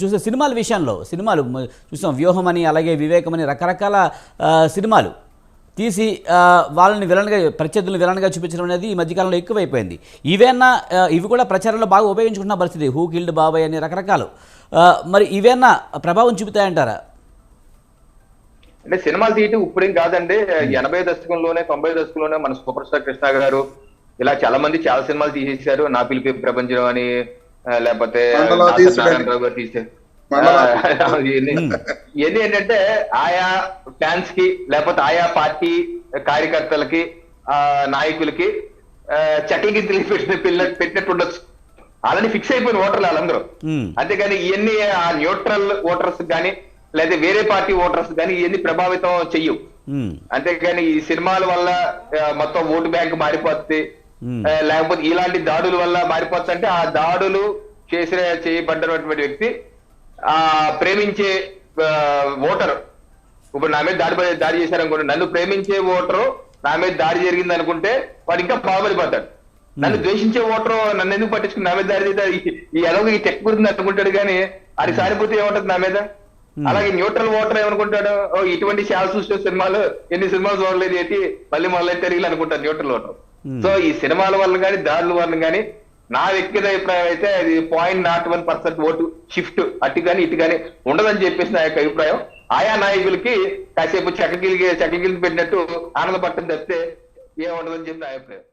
చూసే సినిమాల విషయంలో సినిమాలు చూసాం వ్యూహం అని అలాగే వివేకమని రకరకాల సినిమాలు తీసి వాళ్ళని విలన్గా ప్రత్యర్థులను విలన్గా చూపించడం అనేది ఈ మధ్యకాలంలో ఎక్కువైపోయింది. ఇవేనా ఇవి కూడా ప్రచారంలో బాగా ఉపయోగించుకుంటున్న పరిస్థితి. హూ కిల్డ్ బాబాయ్ అని రకరకాలు. మరి ఇవేనా ప్రభావం చూపుతాయంటారా? అంటే సినిమాలు తీయటం ఇప్పుడేం కాదండి. ఎనభై దశకంలోనే తొంభై దశకంలోనే మన సూపర్ స్టార్ కృష్ణ గారు ఇలా చాలా మంది చాలా సినిమాలు తీసేశారు. నా పిలిపి ప్రపంచం అని లేకపోతే. నారాయణరావు గారు ఇవన్నీ ఏంటంటే ఆయా ఫ్యాన్స్కి లేకపోతే ఆయా పార్టీ కార్యకర్తలకి ఆ నాయకులకి చటింగ్ పెట్టిన పిల్ల పెట్టినట్టు ఉండొచ్చు అలానే ఫిక్స్ అయిపోయిన ఓటర్లు వాళ్ళందరూ. అంతేగాని ఇవన్నీ ఆ న్యూట్రల్ ఓటర్స్ కానీ లేదా వేరే పార్టీ ఓటర్స్ కానీ ఇవన్నీ ప్రభావితం చెయ్యవు. అంతేగాని ఈ సినిమాల వల్ల మొత్తం ఓటు బ్యాంక్ మారిపోతుంది లేకపోతే ఇలాంటి దాడుల వల్ల మారిపోతుంది అంటే ఆ దాడులు చేసిన చేయబడ్డటువంటి వ్యక్తి ఆ ప్రేమించే ఓటర్. ఇప్పుడు నా మీద దాడి దాడి చేశారనుకోండి నన్ను ప్రేమించే ఓటరు నా మీద దాడి జరిగింది అనుకుంటే వాడు ఇంకా బాగుపడిపోతాడు నన్ను ద్వేషించే ఓటరు నన్ను ఎందుకు పట్టించుకుని నా మీద దాడి చేస్తే ఈ- ఎలాగో ఈ చెక్ గురించి అనుకుంటాడు కానీ అది సారిపోతే ఏముంటది నా మీద? అలాగే న్యూట్రల్ ఓటర్ ఏమనుకుంటాడు? ఓ ఇటువంటి శాల చూసే సినిమాలు ఎన్ని సినిమాలు చూడలేదు ఏంటి మళ్ళీ మొదలైతే తిరిగి అనుకుంటారు న్యూట్రల్ ఓటర్. Hmm. సో ఈ సినిమాల వల్ల కానీ దాడుల వల్ల కానీ నా వ్యక్తిగత అభిప్రాయం అయితే అది point not one percent vote shift అటు కానీ ఇటు కానీ ఉండదని చెప్పేసి నా యొక్క అభిప్రాయం. ఆయా నాయకులకి కాసేపు చక్కగిలిగి చక్కగిలిగి పెట్టినట్టు ఆనందపట్టం తప్పితే ఏముండదని చెప్పి నా అభిప్రాయం.